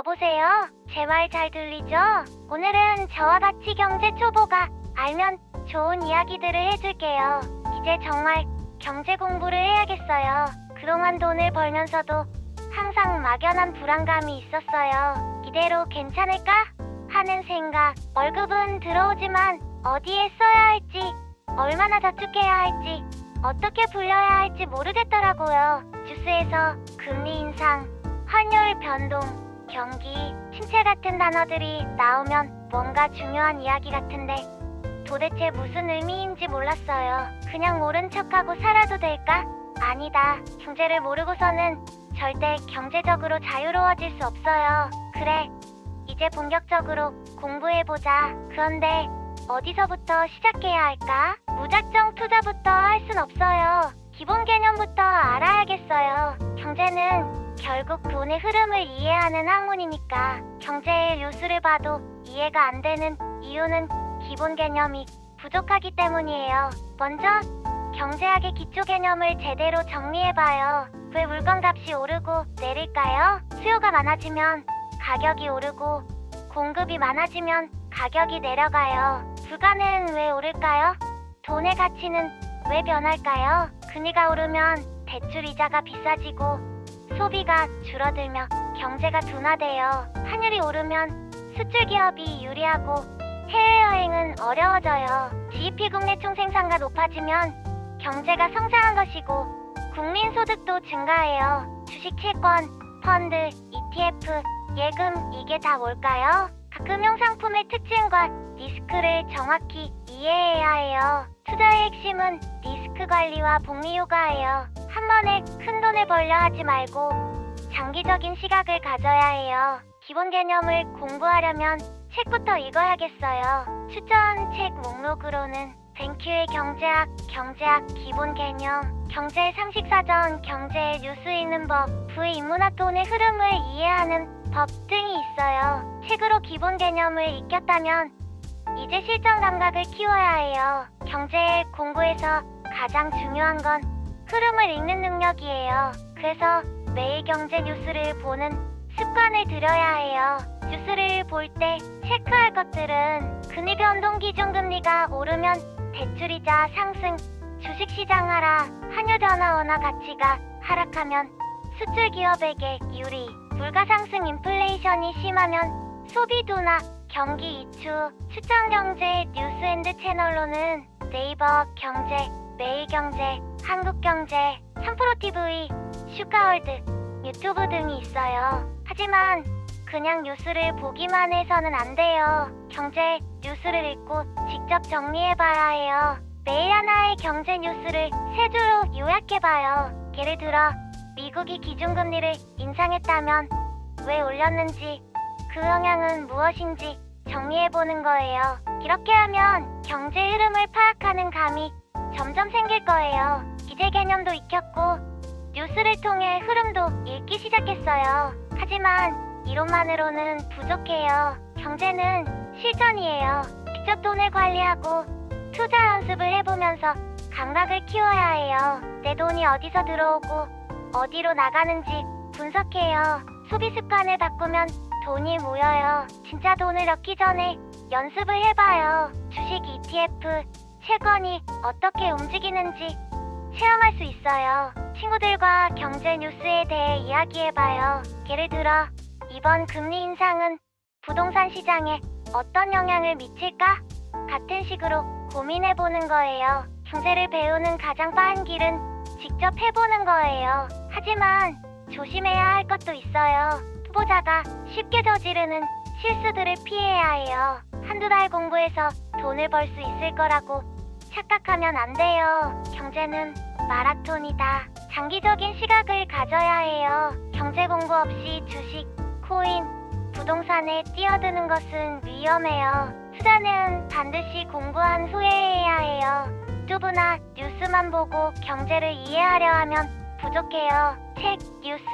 여보세요? 제 말 잘 들리죠? 오늘은 저와 같이 경제 초보가 알면 좋은 이야기들을 해줄게요. 이제 정말 경제 공부를 해야겠어요. 그동안 돈을 벌면서도 항상 막연한 불안감이 있었어요. 이대로 괜찮을까? 하는 생각. 월급은 들어오지만 어디에 써야 할지, 얼마나 저축해야 할지, 어떻게 불려야 할지 모르겠더라고요. 주스에서 금리 인상, 환율 변동, 경기, 침체 같은 단어들이 나오면 뭔가 중요한 이야기 같은데 도대체 무슨 의미인지 몰랐어요. 그냥 모른 척하고 살아도 될까? 아니다. 경제를 모르고서는 절대 경제적으로 자유로워질 수 없어요. 그래. 이제 본격적으로 공부해보자. 그런데 어디서부터 시작해야 할까? 무작정 투자부터 할 순 없어요. 기본 개념부터 알아야겠어요. 경제는 결국 돈의 흐름을 이해하는 학문이니까 경제의 뉴스를 봐도 이해가 안 되는 이유는 기본 개념이 부족하기 때문이에요. 먼저 경제학의 기초 개념을 제대로 정리해봐요. 왜 물건 값이 오르고 내릴까요? 수요가 많아지면 가격이 오르고 공급이 많아지면 가격이 내려가요. 물가는 왜 오를까요? 돈의 가치는 왜 변할까요? 금리가 오르면 대출 이자가 비싸지고 소비가 줄어들며 경제가 둔화돼요. 환율이 오르면 수출 기업이 유리하고 해외여행은 어려워져요. GDP 국내 총생산가 높아지면 경제가 성장한 것이고 국민 소득도 증가해요. 주식 채권, 펀드, ETF, 예금 이게 다 뭘까요? 각 금융 상품의 특징과 리스크를 정확히 이해해야 해요. 투자의 핵심은 리스크 관리와 복리 효과예요. 한 번에 큰 돈을 벌려 하지 말고 장기적인 시각을 가져야 해요. 기본 개념을 공부하려면 책부터 읽어야겠어요. 추천 책 목록으로는 뱅큐의 경제학, 경제학 기본 개념, 경제 상식 사전, 경제의 뉴스 읽는 법, 부인문학 돈의 흐름을 이해하는 법 등이 있어요. 책으로 기본 개념을 익혔다면 이제 실전 감각을 키워야 해요. 경제 공부에서 가장 중요한 건 흐름을 읽는 능력이에요. 그래서 매일 경제 뉴스를 보는 습관을 들여야 해요. 뉴스를 볼 때 체크할 것들은 금리 변동 기준 금리가 오르면 대출이자 상승, 주식시장 하락, 환율 변화 원화 가치가 하락하면 수출 기업에게 유리, 물가 상승 인플레이션이 심하면 소비 둔화, 경기 이추, 추천 경제 뉴스앤드 채널로는 네이버 경제, 매일경제, 한국경제, 3프로TV, 슈카월드, 유튜브 등이 있어요. 하지만 그냥 뉴스를 보기만 해서는 안 돼요. 경제 뉴스를 읽고 직접 정리해봐야 해요. 매일 하나의 경제 뉴스를 세 줄로 요약해봐요. 예를 들어 미국이 기준금리를 인상했다면 왜 올렸는지 그 영향은 무엇인지 정리해보는 거예요. 이렇게 하면 경제 흐름을 파악하는 감이 점점 생길 거예요. 기재 개념도 익혔고 뉴스를 통해 흐름도 읽기 시작했어요. 하지만 이론만으로는 부족해요. 경제는 실전이에요. 직접 돈을 관리하고 투자 연습을 해보면서 감각을 키워야 해요. 내 돈이 어디서 들어오고 어디로 나가는지 분석해요. 소비 습관을 바꾸면 돈이 모여요. 진짜 돈을 넣기 전에 연습을 해봐요. 주식 ETF, 채권이 어떻게 움직이는지 체험할 수 있어요. 친구들과 경제 뉴스에 대해 이야기해봐요. 예를 들어, 이번 금리 인상은 부동산 시장에 어떤 영향을 미칠까? 같은 식으로 고민해보는 거예요. 경제를 배우는 가장 빠른 길은 직접 해보는 거예요. 하지만 조심해야 할 것도 있어요. 후보자가 쉽게 저지르는 실수들을 피해야 해요. 한두 달 공부해서 돈을 벌 수 있을 거라고 착각하면 안 돼요. 경제는 마라톤이다. 장기적인 시각을 가져야 해요. 경제 공부 없이 주식, 코인, 부동산에 뛰어드는 것은 위험해요. 투자는 반드시 공부한 후에 해야 해요. 유튜브나 뉴스만 보고 경제를 이해하려 하면 부족해요. 책, 뉴스,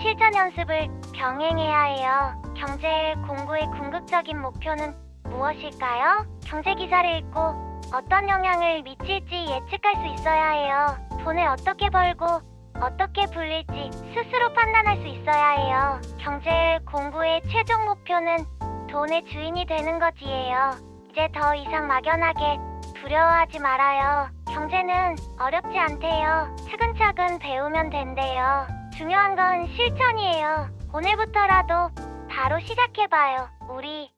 실전 연습을 병행해야 해요. 경제 공부의 궁극적인 목표는 무엇일까요? 경제 기사를 읽고 어떤 영향을 미칠지 예측할 수 있어야 해요. 돈을 어떻게 벌고 어떻게 불릴지 스스로 판단할 수 있어야 해요. 경제 공부의 최종 목표는 돈의 주인이 되는 거지예요. 이제 더 이상 막연하게 두려워하지 말아요. 경제는 어렵지 않대요. 차근차근 배우면 된대요. 중요한 건 실천이에요. 오늘부터라도 바로 시작해봐요. 우리